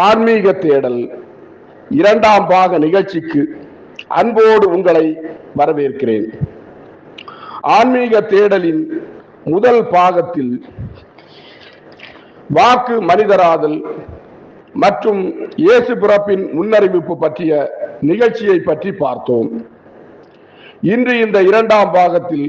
ஆன்மீக தேடல் இரண்டாம் பாக நிகழ்ச்சிக்கு அன்போடு உங்களை வரவேற்கிறேன். ஆன்மீக தேடலின் முதல் பாகத்தில் வாக்கு மனிதராதல் மற்றும் இயேசு பிறப்பின் முன்னறிவிப்பு பற்றிய நிகழ்ச்சியை பற்றி பார்த்தோம். இன்று இந்த இரண்டாம் பாகத்தில்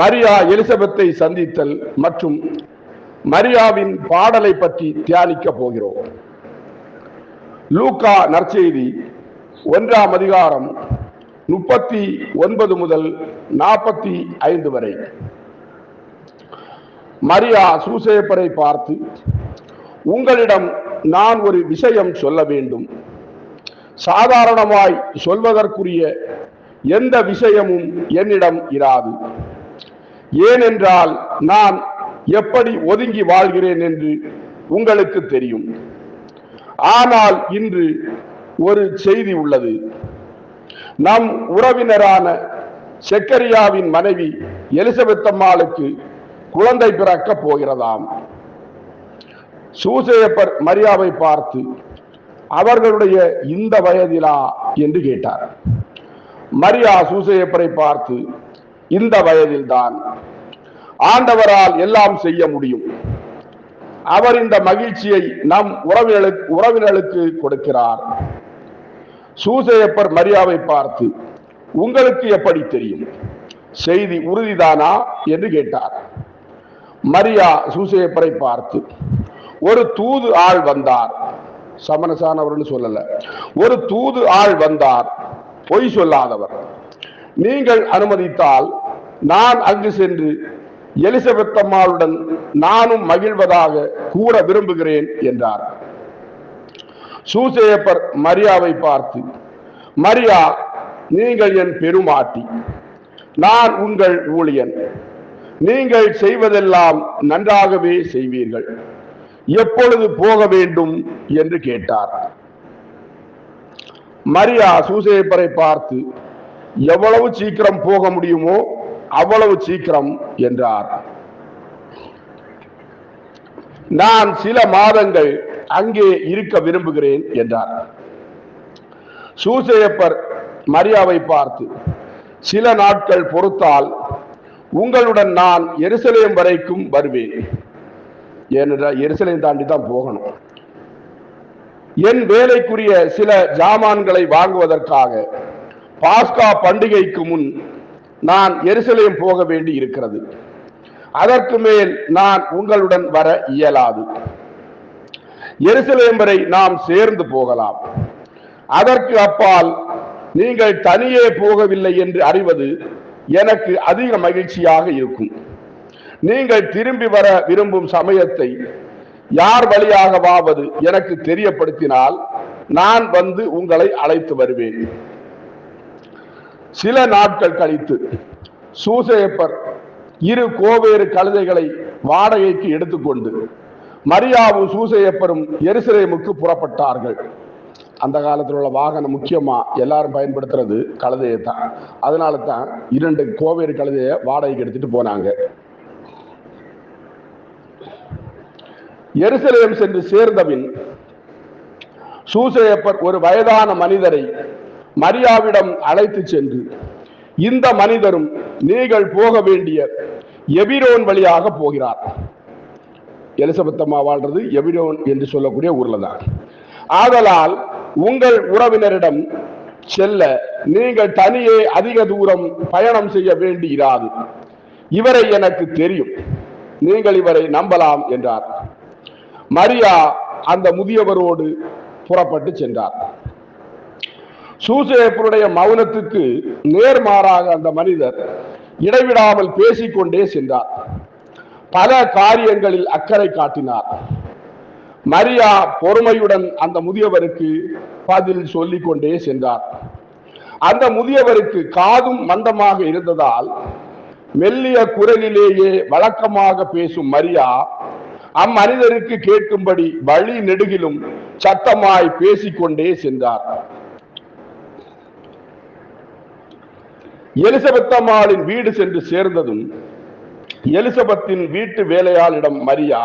மரியா எலிசபெத்தை சந்தித்தல் மற்றும் மரியாவின் பாடலை பற்றி தியானிக்க போகிறோம். லூக்கா நற்செய்தி ஒன்றாம் அதிகாரம் முப்பத்தி ஒன்பது முதல் நாற்பத்தி ஐந்து வரை. மரியா சூசேப்பரை பார்த்து உங்களிடம் நான் ஒரு விஷயம் சொல்ல வேண்டும். சாதாரணமாய் சொல்வதற்குரிய எந்த விஷயமும் என்னிடம் இராது. ஏனென்றால் நான் எப்படி ஒதுங்கி வாழ்கிறேன் என்று உங்களுக்கு தெரியும். ஆனால் இன்று ஒரு செய்தி உள்ளது. நம் உறவினரான செக்கரியாவின் மனைவி எலிசபெத் அம்மாளுக்கு குழந்தை பிறக்க போகிறதாம். சூசையப்பர் மரியாவை பார்த்து அவர்களுடைய இந்த வயதிலா? என்று கேட்டார். மரியா சூசையப்பரை பார்த்து இந்த வயதில்தான். ஆண்டவரால் எல்லாம் செய்ய முடியும். அவர் இந்த மகிழ்ச்சியை நம் உறவினர்களுக்கு உறவினர்களுக்கு கொடுக்கிறார். சூசையப்பர் மரியாவை பார்த்து உங்களுக்கு எப்படி தெரியும்? செய்தி உறுதிதானா? என்று கேட்டார். மரியா சூசையப்பரை பார்த்து ஒரு தூது ஆள் வந்தார். சமரசானவர்னு சொல்லல. ஒரு தூது ஆள் வந்தார். பொய் சொல்லாதவர். நீங்கள் அனுமதித்தால் நான் அங்கு சென்று எலிசபெத் அம்மாளுடன் நானும் மகிழ்வதாக கூற விரும்புகிறேன் என்றார். சூசேப்பர் மரியாவை பார்த்து மரியா நீங்கள் என் பெருமாட்டி. நான் உங்கள் ஊழியன். நீங்கள் செய்வதெல்லாம் நன்றாகவே செய்வீர்கள். எப்பொழுது போக வேண்டும்? என்று கேட்டார். மரியா சூசேப்பரை பார்த்து எவ்வளவு சீக்கிரம் போக முடியுமோ அவ்வளவு சீக்கிரம் என்றார். நான் சில மாதங்கள் அங்கே இருக்க விரும்புகிறேன் என்றார். சூசையப்பர் மரியாவை பார்த்து சில நாட்கள் பொறுத்தால் உங்களுடன் நான் எருசலேம் வரைக்கும் வருவேன். ஏனென்றால் எருசலேம் தாண்டி தான் போகணும். என் வேலைக்குரிய சில ஜாமான்களை வாங்குவதற்காக பாஸ்கா பண்டிகைக்கு முன் நான் எருசலேம் போக வேண்டி இருக்கிறது. அதற்கு மேல் நான் உங்களுடன் வர இயலாது. எருசலேம் வரை நாம் சேர்ந்து போகலாம். அதற்கு அப்பால் நீங்கள் தனியே போகவில்லை என்று அறிவது எனக்கு அதிக மகிழ்ச்சியாக இருக்கும். நீங்கள் திரும்பி வர விரும்பும் சமயத்தை யார் வழியாகவாவது எனக்கு தெரியப்படுத்தினால் நான் வந்து உங்களை அழைத்து வருவேன். சில நாட்கள் கழித்து சூசையப்பர் இரு கோவேறு கழுதைகளை வாடகைக்கு எடுத்துக்கொண்டு மரியாவும் சூசையப்பரும் எருசலேமுக்கு புறப்பட்டார்கள். அந்த காலத்தில் உள்ள வாகனம் முக்கியமா எல்லாரும் பயன்படுத்துறது கழுதையை தான். அதனால தான் இரண்டு கோவேறு கழுதையை வாடகைக்கு எடுத்துட்டு போனாங்க. எருசலேம் சென்று சேர்ந்தபின் சூசையப்பர் ஒரு வயதான மனிதரை மரியாவிடம் அழைத்து சென்று இந்த மனிதரும் நீங்கள் போக வேண்டிய எபிரோன் வழியாக போகிறார். எலிசபெத் அம்மா வாழ்றது எபிரோன் என்று சொல்லக்கூடிய ஊர்ல தான். ஆதலால் உங்கள் உறவினரிடம் செல்ல நீங்கள் தனியே அதிக தூரம் பயணம் செய்ய வேண்டி இராது இவரை எனக்கு தெரியும். நீங்கள் இவரை நம்பலாம் என்றார். மரியா அந்த முதியவரோடு புறப்பட்டு சென்றார். சூசேப்பருடைய மௌனத்துக்கு நேர்மாறாக அந்த மனிதர் இடைவிடாமல் பேசிக்கொண்டே சென்றார். பல காரியங்களில் அக்கறை காட்டினார். மரியா பொறுமையுடன் அந்த முதியவருக்கு பதில் சொல்லிக் கொண்டே சென்றார். அந்த முதியவருக்கு காதும் மந்தமாக இருந்ததால் மெல்லிய குரலிலேயே வழக்கமாக பேசும் மரியா அம்மனிதருக்கு கேட்கும்படி வழி நெடுகிலும் சத்தமாய் பேசிக்கொண்டே சென்றார். எலிசபெத்தம்மாளின் வீடு சென்று சேர்ந்ததும் எலிசபெத்தின் வீட்டு வேலையாளிடம் மரியா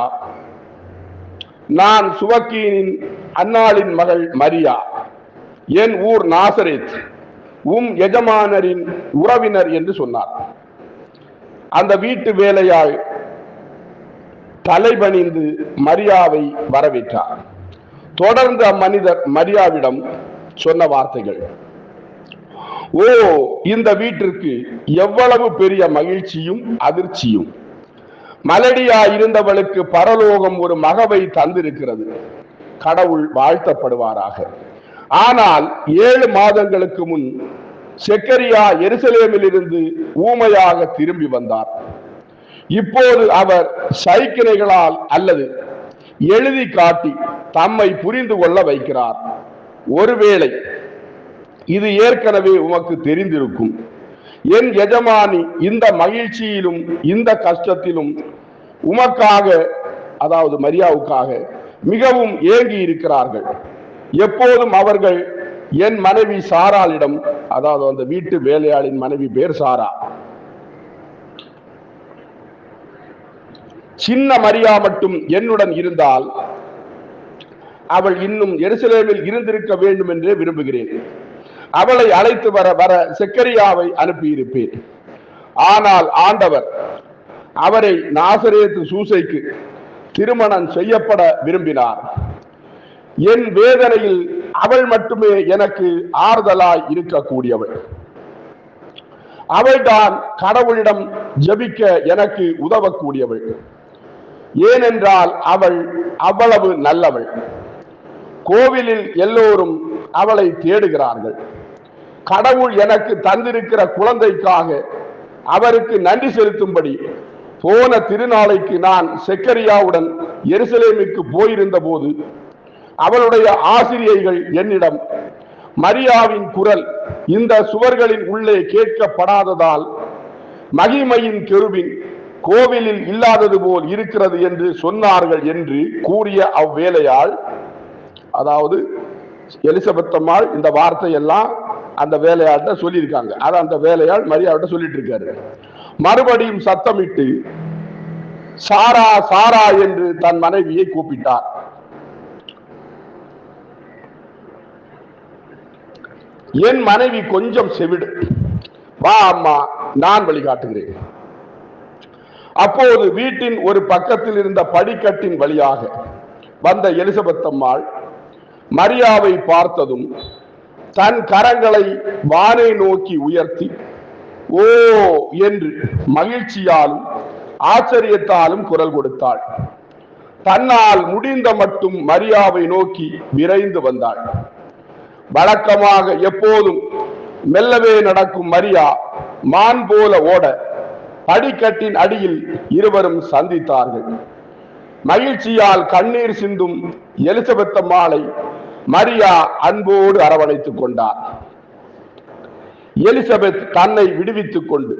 நான் சுவக்கீனின் அன்னாளின் மகள் மரியா என் ஊர் நாசரேத் உம் எஜமானரின் உறவினர் என்று சொன்னார். அந்த வீட்டு வேலையாள் தலைபணிந்து மரியாவை வரவேற்றார். தொடர்ந்து அம்மனிதர் மரியாவிடம் சொன்ன வார்த்தைகள் ஓ இந்த வீட்டிற்கு எவ்வளவு பெரிய மகிழ்ச்சியும் அதிர்ச்சியும். மலடியா இருந்தவளுக்கு பரலோகம் ஒரு மகவை தந்திருக்கிறது. கடவுள் வாழ்த்தப்படுவாராக. ஆனால் ஏழு மாதங்களுக்கு முன் செக்கரியா எருசலேமில் இருந்து ஊமையாக திரும்பி வந்தார். இப்போது அவர் சைக்கிரைகளால் அல்லது எழுதி காட்டி தம்மை புரிந்து கொள்ள வைக்கிறார். ஒருவேளை இது ஏற்கனவே உமக்கு தெரிந்திருக்கும். என் எஜமானி இந்த மகிழ்ச்சியிலும் இந்த கஷ்டத்திலும் உமக்காக அதாவது மரியாவுக்காக மிகவும் ஏங்கி இருக்கிறார்கள். எப்போதும் அவர்கள் என் மனைவி சாராளிடம் அதாவது அந்த வீட்டு வேலையாளின் மனைவி பேர் சாரா. சின்ன மரியா மட்டும் என்னுடன் இருந்தால் அவள் இன்னும் எருசலேமில் இருந்திருக்க வேண்டும் என்றே விரும்புகிறேன். அவளை அழைத்து வர வர செக்கரியாவை அனுப்பியிருப்பேன். ஆனால் ஆண்டவர் அவரை நாசரேத்து சூசைக்கு திருமணம் செய்யப்பட விரும்பினார். என் வேதனையில் அவள் மட்டுமே எனக்கு ஆறுதலாய் இருக்கக்கூடியவள். அவள்தான் கடவுளிடம் ஜெபிக்க எனக்கு உதவக்கூடியவள். ஏனென்றால் அவள் அவ்வளவு நல்லவள். கோவிலில் எல்லோரும் அவளை தேடுகிறார்கள். கடவுள் எனக்கு தந்திருக்கிற குழந்தைக்காக அவருக்கு நன்றி செலுத்தும்படி போன திருநாளைக்கு நான் செக்கரியாவுடன் எருசலேமுக்கு போயிருந்த போது அவளுடைய ஆசிரியைகள் என்னிடம் மரியாவின் குரல் இந்த சுவர்களின் உள்ளே கேட்கப்படாததால் மகிமையின் கெருவின் கோவிலில் இல்லாதது போல் இருக்கிறது என்று சொன்னார்கள் என்று கூறிய அவ்வேலையால் அதாவது எலிசபெத்தம்மாள் இந்த வார்த்தையெல்லாம் அந்த வேலையாட்ட சொல்லியிருக்காங்க. அதை அந்த வேலையாள் மரியாதை சொல்லிட்டு இருக்காரு மறுபடியும் சத்தமிட்டு சாரா சாரா என்று தன் மனைவியை கூப்பிட்டார். என் மனைவி கொஞ்சம் செவிடு. வா அம்மா நான் வழிகாட்டுகிறேன். அப்போது வீட்டின் ஒரு பக்கத்தில் இருந்த படிக்கட்டின் வழியாக வந்த எலிசபெத் அம்மாள் மரியாவை பார்த்ததும் தன் கரங்களை வானை நோக்கி உயர்த்தி ஓ என்று மகிழ்ச்சியாலும் ஆச்சரியத்தாலும் குரல் கொடுத்தாள். தன்னால் முடிந்த மட்டும் மரியாவை நோக்கி விரைந்து வந்தாள். வழக்கமாக எப்போதும் மெல்லவே நடக்கும் மரியா மான் போல ஓட படிக்கட்டின் அடியில் இருவரும் சந்தித்தார்கள். மகிழ்ச்சியால் கண்ணீர் சிந்தும் எலிசபெத்த மாலை மரியா அன்போடு அரவணைத்துக் கொண்டார். எலிசபெத் தன்னை விடுவித்துக் கொண்டு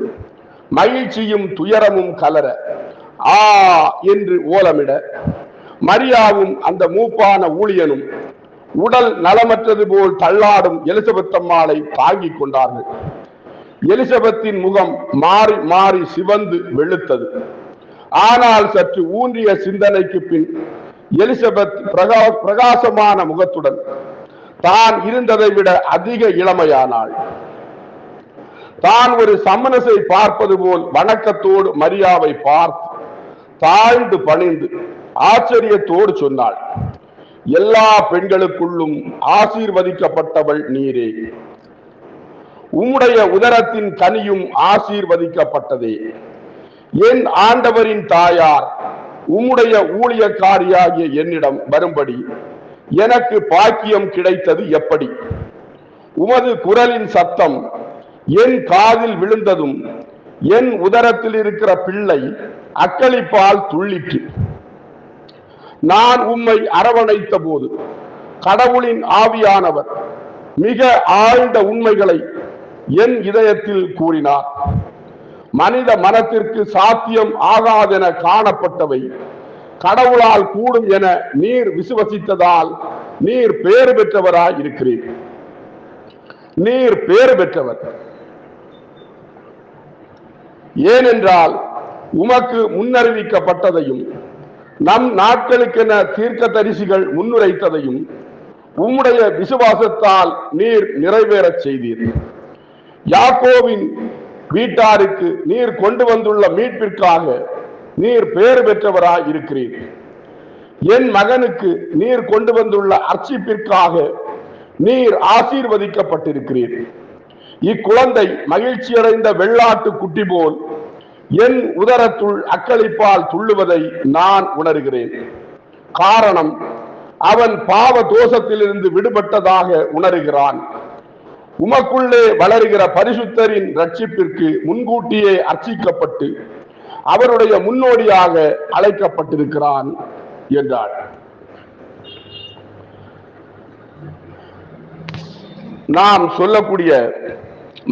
மகிழ்ச்சியும் துயரமும் கலர ஆ என்று ஓலமிட மரியாவும் அந்த மூப்பான ஊழியனும் உடல் நலமற்றது போல் தள்ளாடும் எலிசபெத் அம்மாளை தாங்கிக் கொண்டார்கள். எலிசபெத்தின் முகம் மாறி மாறி சிவந்து வெளுத்தது. ஆனால் சற்று ஊன்றிய சிந்தனைக்கு பின் எலிசபெத் பிரகா பிரகாசமான முகத்துடன் தான் இருந்ததை விட அதிக இளமையானாள். தான் ஒரு சமனசை பார்ப்பது போல் வணக்கத்தோடு மரியாவை பார்த்து தாழ்ந்து பணிந்து ஆச்சரியத்தோடு சொன்னாள் எல்லா பெண்களுக்குள்ளும் ஆசீர்வதிக்கப்பட்டவள் நீரே. உம்முடைய உதரத்தின் கனியும் ஆசீர்வதிக்கப்பட்டதே. என் ஆண்டவரின் தாயார் உம்முடைய ஊழியக்காரியாகிய என்னிடம் வரும்படி எனக்கு பாக்கியம் கிடைத்தது எப்படி? உமது குரலின் சத்தம் என் காதில் விழுந்ததும் என் உதரத்தில் இருக்கிற பிள்ளை அக்களிப்பால் துள்ளிற்று. நான் உம்மை அரவணைத்த போது கடவுளின் ஆவியானவர் மிக ஆழ்ந்த உண்மைகளை என் இதயத்தில் கூறினார். மனித மனத்திற்கு சாத்தியம் ஆகாதென காணப்பட்டவை. கடவுளால் கூடும் என நீர் விசுவசித்ததால் நீர் பேறு பெற்றவராய் இருக்கிறீர். நீர் பேறு பெற்றவர். ஏனென்றால் உமக்கு முன்னறிவிக்கப்பட்டதையும் நம் நாட்களுக்கென தீர்க்க தரிசிகள் முன்னுரைத்ததையும் உம்முடைய விசுவாசத்தால் நீர் நிறைவேறச் செய்தீர். யாக்கோவின் வீட்டாருக்கு நீர் கொண்டு வந்துள்ள மீட்பிற்காக நீர் பேறு பெற்றவராய் இருக்கிறீர். என் மகனுக்கு நீர் கொண்டு வந்துள்ள அர்ச்சிப்பிற்காக நீர் ஆசீர்வதிக்கப்பட்டிருக்கிறீர். இக்குழந்தை மகிழ்ச்சியடைந்த வெள்ளாட்டு குட்டி போல் என் உதரத்துள் அக்களிப்பால் துள்ளுவதை நான் உணர்கிறேன். காரணம் அவன் பாவ தோஷத்திலிருந்து விடுபட்டதாக உணர்கிறான். உமக்குள்ளே வளருகிற பரிசுத்தரின் ரட்சிப்பிற்கு முன்கூட்டியே அர்ச்சிக்கப்பட்டு அவருடைய முன்னோடியாக அழைக்கப்பட்டிருக்கிறான் என்றார். நாம் சொல்லக்கூடிய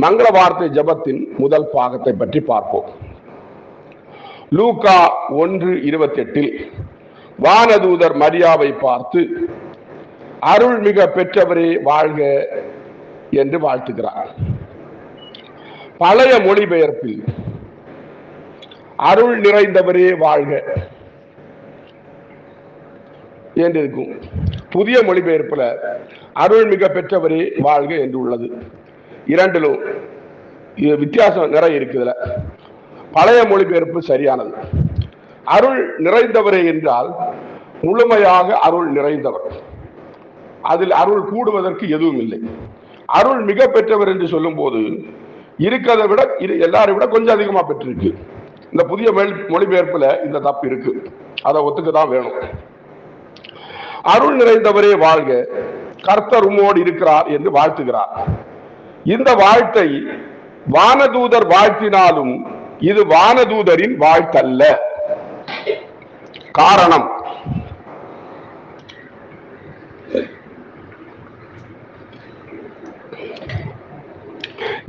மங்கள வார்த்தை ஜபத்தின் முதல் பாகத்தை பற்றி பார்ப்போம். லூகா ஒன்று இருபத்தி எட்டில் வானதூதர் மரியாவை பார்த்து அருள் மிக பெற்றவரே வாழ்க என்று வாழ்த்துகிறார். பழைய மொழிபெயர்ப்பில் அருள் நிறைந்தவரே வாழ்க என்று இருக்கும் புதிய மொழிபெயர்ப்புல அருள் மிக பெற்றவரே வாழ்க என்று உள்ளது இரண்டிலும் இது வித்தியாசம் நிறைய இருக்குதுல. பழைய மொழிபெயர்ப்பு சரியானது. அருள் நிறைந்தவரே என்றால் முழுமையாக அருள் நிறைந்தவர். அதில் அருள் கூடுவதற்கு எதுவும் இல்லை. அருள் மிக பெற்றவர் என்று சொல்லும் போது இருக்கிறதை விட இது எல்லாரை விட கொஞ்சம் அதிகமா பெற்றிருக்கு. இந்த புதிய மொழி- மொழிபெயர்ப்புல இந்த தப்பு இருக்கு. அதை ஒத்துக்க தான் வேணும். அருள் நிறைந்தவரே வாழ்க. கர்த்தர் உமோடு இருக்கிறார் என்று வாழ்த்துகிறார். இந்த வாழ்த்தை வானதூதர் வாழ்த்தினாலும் இது வானதூதரின் வாழ்த்தல்ல. காரணம்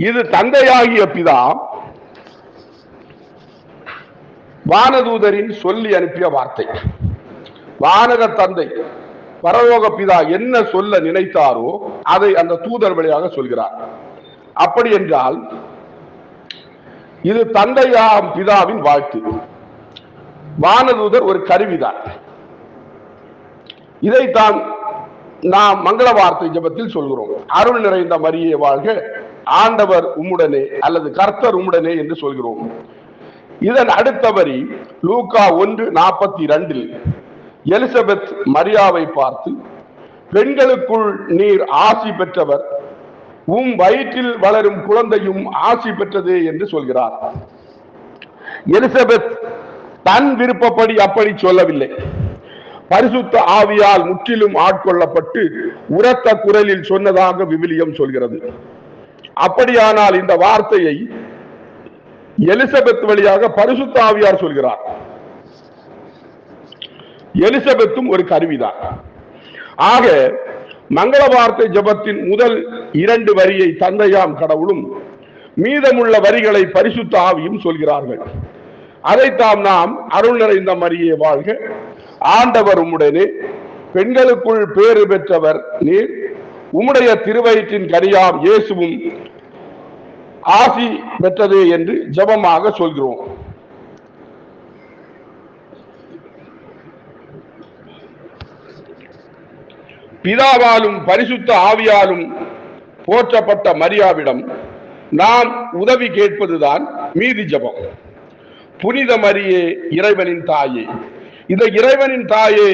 இது தந்தையாகிய பிதா வானதூதரின் சொல்லி அனுப்பிய வார்த்தை. வானக தந்தை பரலோக பிதா என்ன சொல்ல நினைத்தாரோ அதை அந்த தூதர் வழியாக சொல்கிறார். அப்படி என்றால் இது தந்தையா பிதாவின் வாழ்த்து. வானதூதர் ஒரு கருவிதான். இதைத்தான் நாம் மங்கள வார்த்தை ஜெபத்தில் சொல்கிறோம். அருள் நிறைந்த மரியே வாழ்க. ஆண்டவர் உம்முடனே அல்லது கர்த்தர் உம்முடனே என்று சொல்கிறோம். இதன் அடுத்த வரி லூகா ஒன்று நாற்பத்தி இரண்டில் எலிசபெத் மரியாவை பார்த்து பெண்களுக்குள் நீர் ஆசி பெற்றவர் உம் வயிற்றில் வளரும் குழந்தையும் ஆசி பெற்றதே என்று சொல்கிறார். எலிசபெத் தன் விருப்பப்படி அப்படி சொல்லவில்லை. பரிசுத்த ஆவியால் முற்றிலும் ஆட்கொள்ளப்பட்டு உரத்த குரலில் சொன்னதாக விவிலியம் சொல்கிறது. அப்படியானால் இந்த வார்த்தையை எலிசபெத் வழியாக பரிசுத்த ஆவியார் சொல்கிறார். எலிசபெத்தும் ஒரு கருவிதான். ஆக மங்கள வார்த்தை ஜபத்தின் முதல் இரண்டு வரியை தந்தையாம் கடவுளும் மீதமுள்ள வரிகளை பரிசுத்த ஆவியும் சொல்கிறார்கள். அதைத்தாம் நாம் அருள் நிறைந்த மரியே வாழ்க. ஆண்டவர் உம்முடனே பெண்களுக்குள் பேறு பெற்றவர் நீர் உம்முடைய திருவயிற்றின் கனியாம் இயேசுவும் ஆசி பெற்றது என்று ஜெபமாக சொல்கிறோம். பிதாவாலும் பரிசுத்த ஆவியாலும் போற்றப்பட்ட மரியாவிடம் நாம் உதவி கேட்பதுதான் மீதி ஜெபம். புனித மரியே இறைவனின் தாயே இந்த இறைவனின் தாயே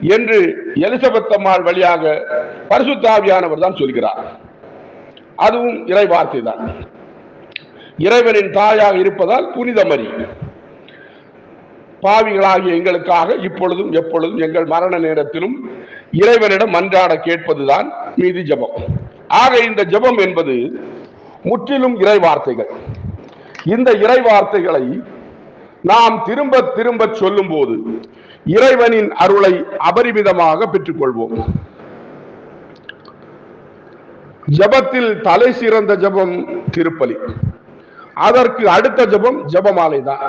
என்று எலிசபெத் அம்மாள் வழியாக பரிசுத்தாவியானவர் தான் சொல்கிறார். அதுவும் இறை வார்த்தை தான். இறைவனின் தாயாக இருப்பதால் புனிதமரி பாவிகளாகிய எங்களுக்காக இப்பொழுதும் எப்பொழுதும் எங்கள் மரண நேரத்திலும் இறைவனிடம் மன்றாட கேட்பதுதான் மீதி ஜெபம். ஆக இந்த ஜெபம் என்பது முற்றிலும் இறை வார்த்தைகள். இந்த இறை வார்த்தைகளை நாம் திரும்ப திரும்ப சொல்லும் போது இறைவனின் அருளை அபரிமிதமாக பெற்றுக்கொள்வோம். ஜெபத்தில் தலை சிறந்த ஜெபம் திருப்பலி. அதற்கு அடுத்த ஜெபம் ஜபமாலை தான்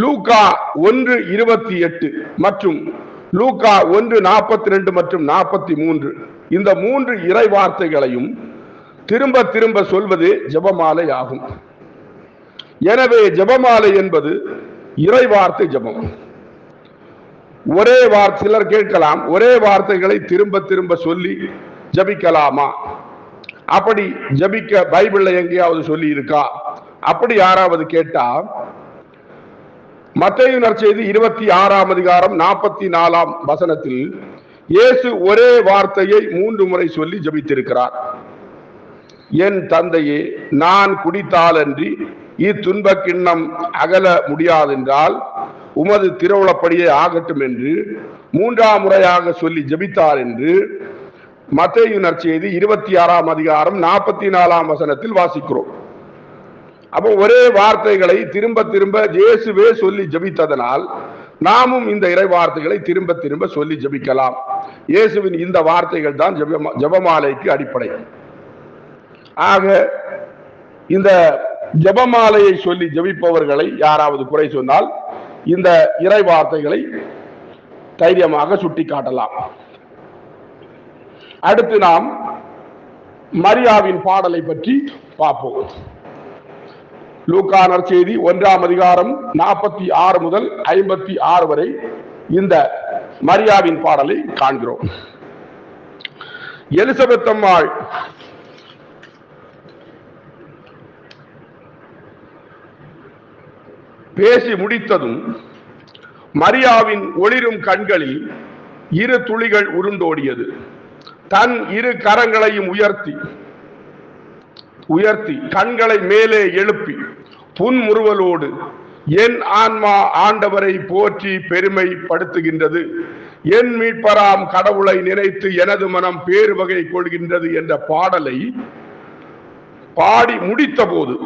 லூகா ஒன்று இருபத்தி எட்டு மற்றும் லூகா ஒன்று நாற்பத்தி ரெண்டு மற்றும் நாற்பத்தி மூன்று. இந்த மூன்று இறை வார்த்தைகளையும் திரும்ப திரும்ப சொல்வது ஜபமாலை ஆகும் எனவே ஜெபமாலை என்பது இறை வார்த்தை ஜெபம். ஒரே வார்த்தை சிலர் கேட்கலாம். ஒரே வார்த்தைகளை திரும்ப திரும்ப சொல்லி ஜபிக்கலாமா? அப்படி ஜபிக்க பைபிள்ல எங்கேயாவது சொல்லி இருக்கா அப்படி யாராவது கேட்டா? மத்திய நற்செய்தி இருபத்தி ஆறாம் அதிகாரம் நாற்பத்தி நாலாம் வசனத்தில் இயேசு ஒரே வார்த்தையை மூன்று முறை சொல்லி ஜபித்திருக்கிறார். என் தந்தையே நான் குடித்தாலன்றி இத்துன்ப கிண்ணம் அகல முடியாதென்றால் உமது திருவுளப்படியே ஆகட்டும் என்று மூன்றாம் முறையாக சொல்லி ஜபித்தார் என்று மத்தேயு செய்தி இருபத்தி ஆறாம் அதிகாரம் நாற்பத்தி நாலாம் வசனத்தில் வாசிக்கிறோம். அப்போ ஒரே வார்த்தைகளை திரும்ப திரும்ப இயேசுவே சொல்லி ஜபித்ததனால் நாமும் இந்த இறை வார்த்தைகளை திரும்ப திரும்ப சொல்லி ஜபிக்கலாம். இயேசுவின் இந்த வார்த்தைகள் தான் ஜெபமா- ஜெபமாலைக்கு அடிப்படை. ஆக இந்த ஜெபமாலையை சொல்லி ஜெபிப்பவர்களை யாராவது குறை சொன்னால் இந்த இறை வார்த்தைகளை தைரியமாக சுட்டி காட்டலாம் அடுத்து நாம் மரியாவின் பாடலை பற்றி பார்ப்போம். லூக்கானர் செய்தி ஒன்றாம் அதிகாரம் நாற்பத்தி ஆறு முதல் ஐம்பத்தி ஆறு வரை இந்த மரியாவின் பாடலை காண்கிறோம். எலிசபெத் அம்மாள் பேசி முடித்ததும் மரியாவின் ஒளிரும் கண்களில் இரு துளிகள் உருண்டோடியது. தன் இரு கரங்களையும் உயர்த்தி உயர்த்தி கண்களை மேலே எழுப்பி புன்முறுவலோடு என் ஆன்மா ஆண்டவரை போற்றி பெருமைப்படுத்துகின்றது. என் மீட்பராம் கடவுளை நினைத்து எனது மனம் பேறு வகை கொள்கின்றது என்ற பாடலை பாடி முடித்த போது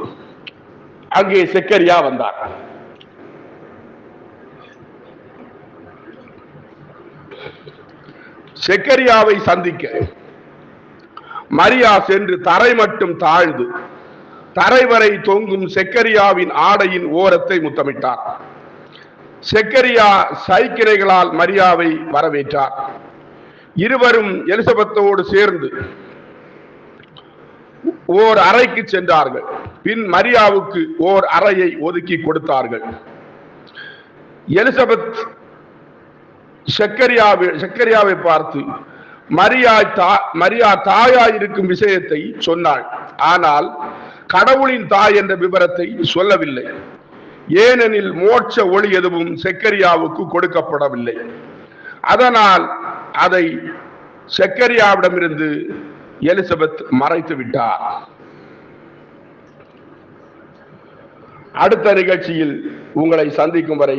அங்கே செக்கரியா வந்தார். செக்கரியாவை சந்திக்க. மரியா சென்று தரை மட்டும் தாழ்ந்து தரை வரை தொங்கும் செக்கரியாவின் ஆடையின் ஓரத்தை முத்தமிட்டார். செக்கரியா சைக்கிரைகளால் மரியாவை வரவேற்றார். இருவரும் எலிசபெத்தோடு சேர்ந்து ஓர் அறைக்கு சென்றார்கள். பின் மரியாவுக்கு ஓர் அறையை ஒதுக்கி கொடுத்தார்கள். எலிசபெத் செக்கரியாவை செக்கரியாவை பார்த்து மரியா தா மரியா தாயாய் இருக்கும் விஷயத்தை சொன்னாள். ஆனால் கடவுளின் தாய் என்ற விவரத்தை சொல்லவில்லை. ஏனெனில் மோட்ச ஒளி எதுவும் செக்கரியாவுக்கு கொடுக்கப்படவில்லை. அதனால் அதை செக்கரியாவிடமிருந்து எலிசபெத் மறைத்து விட்டார். அடுத்த நிகழ்ச்சியில் உங்களை சந்திக்கும் வரை